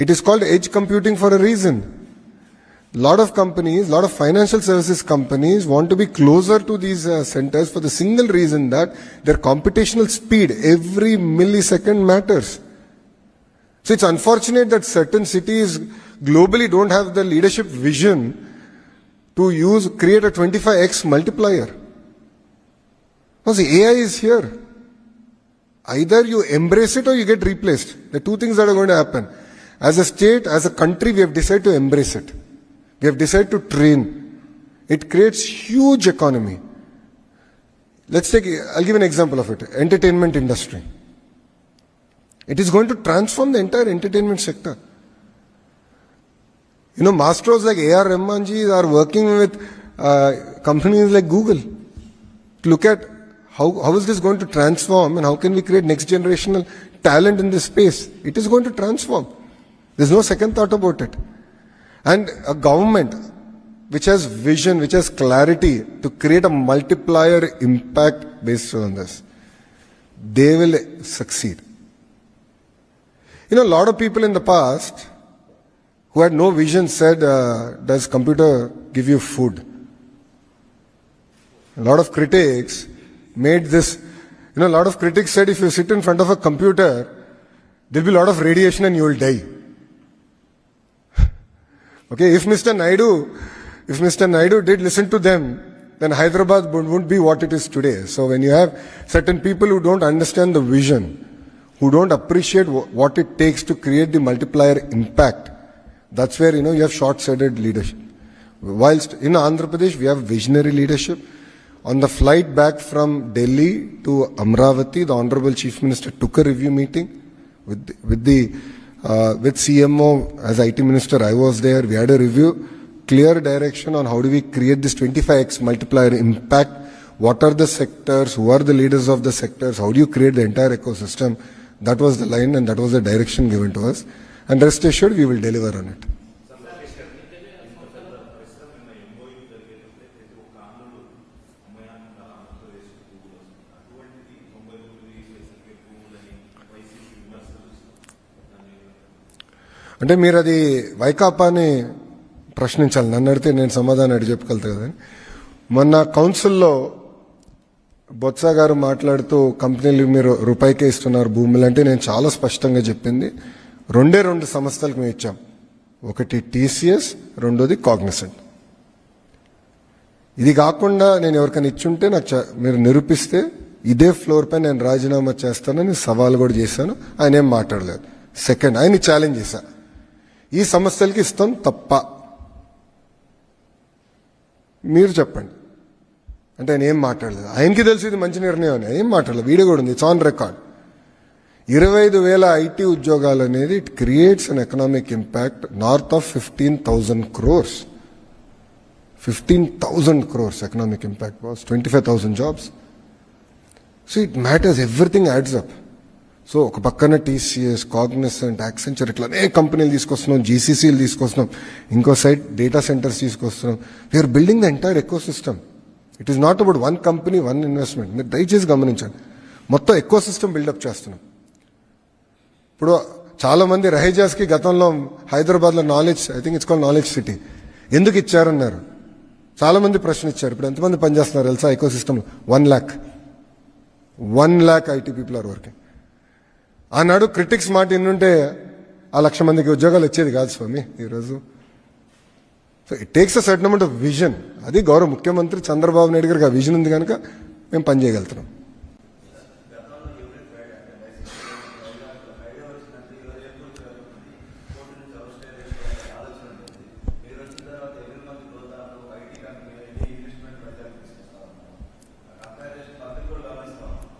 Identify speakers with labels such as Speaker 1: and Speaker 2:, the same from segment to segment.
Speaker 1: It is called edge computing for a reason. lot of companies, lot of financial services companies want to be closer to these uh, centers for the single reason that their computational speed every millisecond matters. So it's unfortunate that certain cities globally don't have the leadership vision to use create a 25x multiplier. Because the AI is here. Either you embrace it or you get replaced. The two things that are going to happen. As a state, as a country, we have decided to embrace it. We have decided to train. It creates huge economy. Let's take, I'll give an example of it. Entertainment industry. It is going to transform the entire entertainment sector. You know, masters like A.R. Rahmanji are working with uh, companies like Google to look at how, how is this going to transform and how can we create next generational talent in this space. It is going to transform. There's no second thought about it. And a government which has vision, which has clarity to create a multiplier impact based on this, they will succeed. You know, a lot of people in the past who had no vision said, uh, Does computer give you food? A lot of critics made this, you know, a lot of critics said if you sit in front of a computer, there'll be a lot of radiation and you will die. Okay, if Mr. Naidu, if Mr. Naidu did listen to them, then Hyderabad would- wouldn't be what it is today. So when you have certain people who don't understand the vision, who don't appreciate what it takes to create the multiplier impact, that's where you know you have short-sighted leadership. Whilst in Andhra Pradesh we have visionary leadership. On the flight back from Delhi to Amravati, the Honorable Chief Minister took a review meeting with the, with the uh, with CMO as IT Minister. I was there. We had a review, clear direction on how do we create this 25x multiplier impact. What are the sectors? Who are the leaders of the sectors? How do you create the entire ecosystem? That was the line and that was the direction given to us. And rest assured, we will deliver on it. అంటే మీరు అది వైకాపాని ప్రశ్నించాలి. నన్ను అడిగితే నేను సమాధానం అడిగి చెప్పగలుగుతా కదా మొన్న కౌన్సిల్లో బొత్స గారు మాట్లాడుతూ కంపెనీలు మీరు రూపాయికే ఇస్తున్నారు భూములు అంటే నేను చాలా స్పష్టంగా చెప్పింది. రెండే రెండు సంస్థలకు మేము ఇచ్చాం. ఒకటి టీసీఎస్ రెండోది కాగ్నిసెంట్. ఇది కాకుండా నేను ఎవరికైనా ఇచ్చుంటే నాకు చ- మీరు నిరూపిస్తే ఇదే ఫ్లోర్ పై నేను రాజీనామా చేస్తానని సవాల్ కూడా చేశాను. ఆయన ఏం మాట్లాడలేదు. సెకండ్ ఆయన ఛాలెంజ్ చేశాను ఈ సమస్యలకి ఇస్తాం తప్ప. మీరు చెప్పండి. అంటే ఆయన ఏం మాట్లాడలేదు. ఆయనకి తెలిసి ఇది మంచి నిర్ణయం అని. ఏం మాట్లాడలేదు. వీడియో కూడా ఉంది. ఇట్స్ ఆన్ రికార్డ్ ఇరవై ఐదు వేల ఐటీ ఉద్యోగాలు అనేది it creates an economic impact north of fifteen thousand crores fifteen thousand crores economic impact was twenty five thousand jobs so it matters everything adds up so ఒక పక్కన TCS Cognizant Accenture ఇట్లా అనేక కంపెనీలు తీసుకొస్తున్నాం జీసీసీలు తీసుకొస్తున్నాం ఇంకో సైడ్ డేటా సెంటర్స్ తీసుకొస్తున్నాం. We're building the entire ecosystem it is not about one company one investment మీరు దయచేసి గమనించండి. మొత్తం ఎకో సిస్టమ్ బిల్డప్ చేస్తున్నాం. ఇప్పుడు చాలామంది రహేజాస్కి గతంలో హైదరాబాద్లో knowledge I think it's call knowledge city ఎందుకు ఇచ్చారన్నారు? చాలా మంది ప్రశ్న ఇచ్చారు. ఇప్పుడు ఎంతమంది పనిచేస్తున్నారు తెలుసా ecosystem one lakh one lakh IT people are working ఆనాడు క్రిటిక్స్ మాట ఎన్నుంటే ఆ లక్ష మందికి ఉద్యోగాలు వచ్చేది కాదు స్వామి ఈరోజు. So it takes a certain amount of vision అది గౌరవ ముఖ్యమంత్రి చంద్రబాబు నాయుడు గారికి ఆ విజన్ ఉంది కనుక మేము పనిచేయగలుగుతున్నాం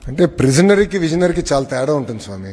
Speaker 1: అంటే ప్రిజనరీకి విజనరీకి చాలా తేడా ఉంటుంది స్వామి.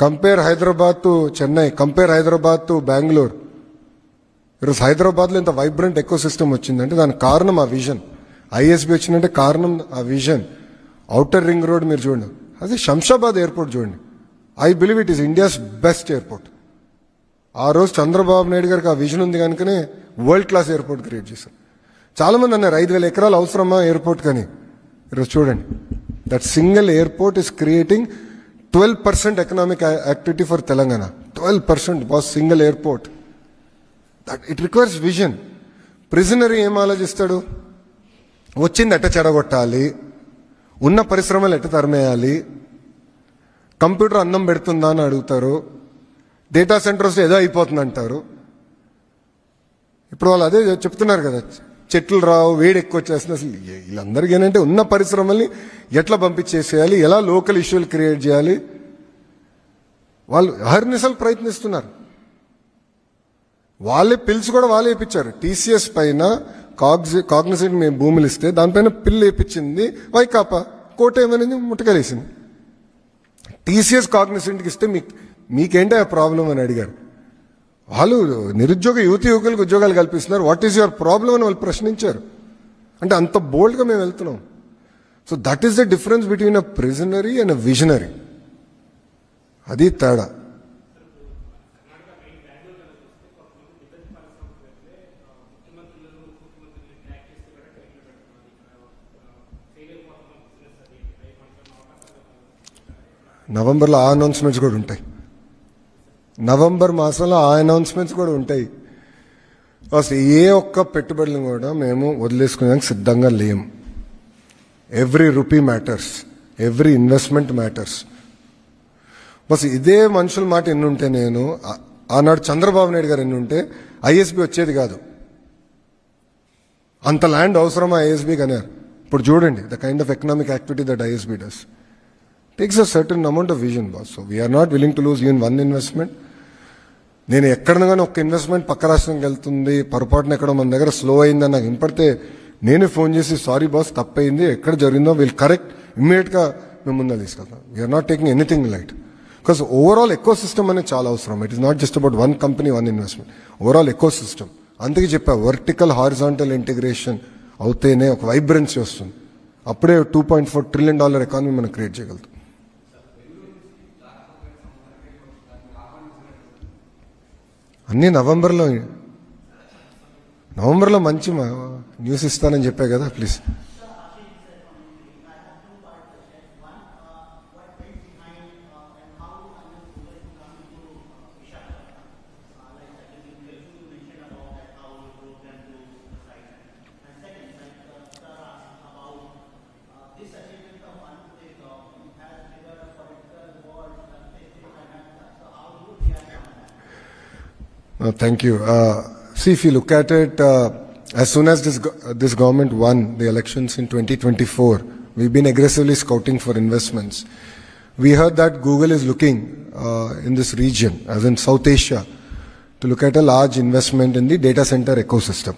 Speaker 1: compare Hyderabad to Chennai compare Hyderabad to Bengaluru ఈరోజు హైదరాబాద్లో ఇంత వైబ్రెంట్ ఎకో సిస్టమ్ వచ్చిందంటే దానికి కారణం ఆ విజన్ ఐఎస్బి వచ్చిందంటే కారణం ఆ విజన్ అవుటర్ రింగ్ రోడ్ మీరు చూడండి. అది శంషాబాద్ ఎయిర్పోర్ట్ చూడండి. I believe it is India's best airport ఆ రోజు చంద్రబాబు నాయుడు గారికి ఆ విజన్ ఉంది కనుకనే వరల్డ్ క్లాస్ ఎయిర్పోర్ట్ క్రియేట్ చేశారు. చాలామంది అన్నారు ఐదు వేల ఎకరాలు అవసరమా ఎయిర్పోర్ట్ కానీ? ఈరోజు చూడండి. That single airport is creating twelve percent economic activity for Telangana twelve percent boss single airport that it requires vision prisonary ఏం ఆలోచిస్తాడు? వచ్చింది ఎట్ట చెడగొట్టాలి? ఉన్న పరిశ్రమలు ఎట్ట తరిమేయాలి? కంప్యూటర్ అన్నం పెడుతుందా అని అడుగుతారు. డేటా సెంటర్స్ ఏదో అయిపోతుంది అంటారు ఇప్పుడు వాళ్ళు అదే చెప్తున్నారు కదా చెట్లు రావు వేడి ఎక్కువ వచ్చేస్తుంది అసలు వీళ్ళందరికీ ఏంటంటే ఉన్న పరిశ్రమల్ని ఎట్లా పంపించేసేయాలి ఎలా లోకల్ ఇష్యూలు క్రియేట్ చేయాలి? వాళ్ళు అహర్నిశలు ప్రయత్నిస్తున్నారు. వాళ్ళే పిల్స్ కూడా వాళ్ళే వేయించారు టీసీఎస్ పైన కాగ్జి కాగ్నిసెంట్ మేము భూములు ఇస్తే దానిపైన పిల్లు వేయించింది వైకాపా. కోట ఏమనేది? ముట్టకలేసింది. టీసీఎస్ కాగ్నిసెంట్కి ఇస్తే మీకు మీకేంటి ఆ ప్రాబ్లం అని అడిగారు. వాళ్ళు నిరుద్యోగ యువతి యువకులకు ఉద్యోగాలు కల్పిస్తున్నారు. వాట్ ఈస్ యువర్ ప్రాబ్లం అని వాళ్ళు ప్రశ్నించారు. అంటే అంత బోల్డ్గా మేము వెళ్తున్నాం. So that is the difference between a prisonary and a visionary అది తేడా. నవంబర్లో ఆ అనౌన్స్మెంట్స్ కూడా ఉంటాయి. నవంబర్ మాసంలో ఆ అనౌన్స్మెంట్స్ కూడా ఉంటాయి. అసలు ఏ ఒక్క పెట్టుబడులను కూడా మేము వదిలేసుకునేందుకు సిద్ధంగా లేము every rupee matters every investment matters bus ఇదే మనుషుల మాట ఎన్నుంటే నేను ఆనాడు చంద్రబాబు నాయుడు గారు ఎన్నుంటే ఐఎస్బి వచ్చేది కాదు. అంత ల్యాండ్ అవసరమా ఐఎస్బీకి అన్నారు ఇప్పుడు చూడండి the kind of economic activity that ISB does takes a certain amount of vision boss so we're not willing to lose even one investment నేను ఎక్కడ కానీ ఒక ఇన్వెస్ట్మెంట్ పక్క రాష్ట్రంకి వెళ్తుంది పొరపాటున ఎక్కడో మన దగ్గర స్లో అయిందని నాకు వినపడితే నేనే ఫోన్ చేసి సారీ బాస్ తప్పయింది ఎక్కడ జరిగిందో వీళ్ళు కరెక్ట్ ఇమ్మీడియట్గా మేము ముందు తీసుకెళ్తాం. We're not taking anything light because overall ecosystem అనేది చాలా అవసరం. It is not just about one company one investment overall ecosystem అందుకే చెప్పా వర్టికల్ హారిజాంటల్ ఇంటిగ్రేషన్ అవుతేనే ఒక వైబ్రెన్సీ వస్తుంది. అప్పుడే two point four trillion dollar economy మనం క్రియేట్ చేయగలుగుతాం. అన్నీ నవంబర్లో నవంబర్లో మంచి మా- న్యూస్ ఇస్తానని చెప్పా కదా please Uh, Thank you. Uh, See, if you look at it, uh, as soon as this this government won the elections in 2024, we've been aggressively scouting for investments. We heard that Google is looking uh, in this region, as in South Asia, to look at a large investment in the data center ecosystem.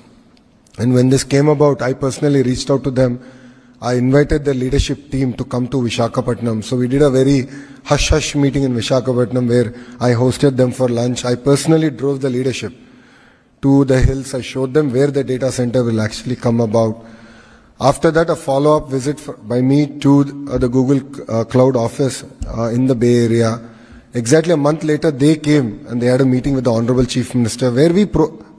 Speaker 1: And when this came about, I personally reached out to them. I invited the leadership team to come to Vishakhapatnam. So we did a very hush hush meeting in Vishakhapatnam where I hosted them for lunch. I personally drove the leadership to the hills. I showed them where the data center will actually come about. After that, a follow up visit for, by me to uh, the Google uh, Cloud office uh, in the Bay Area. Exactly a month later, they came and they had a meeting with the Honorable Chief Minister where we pro-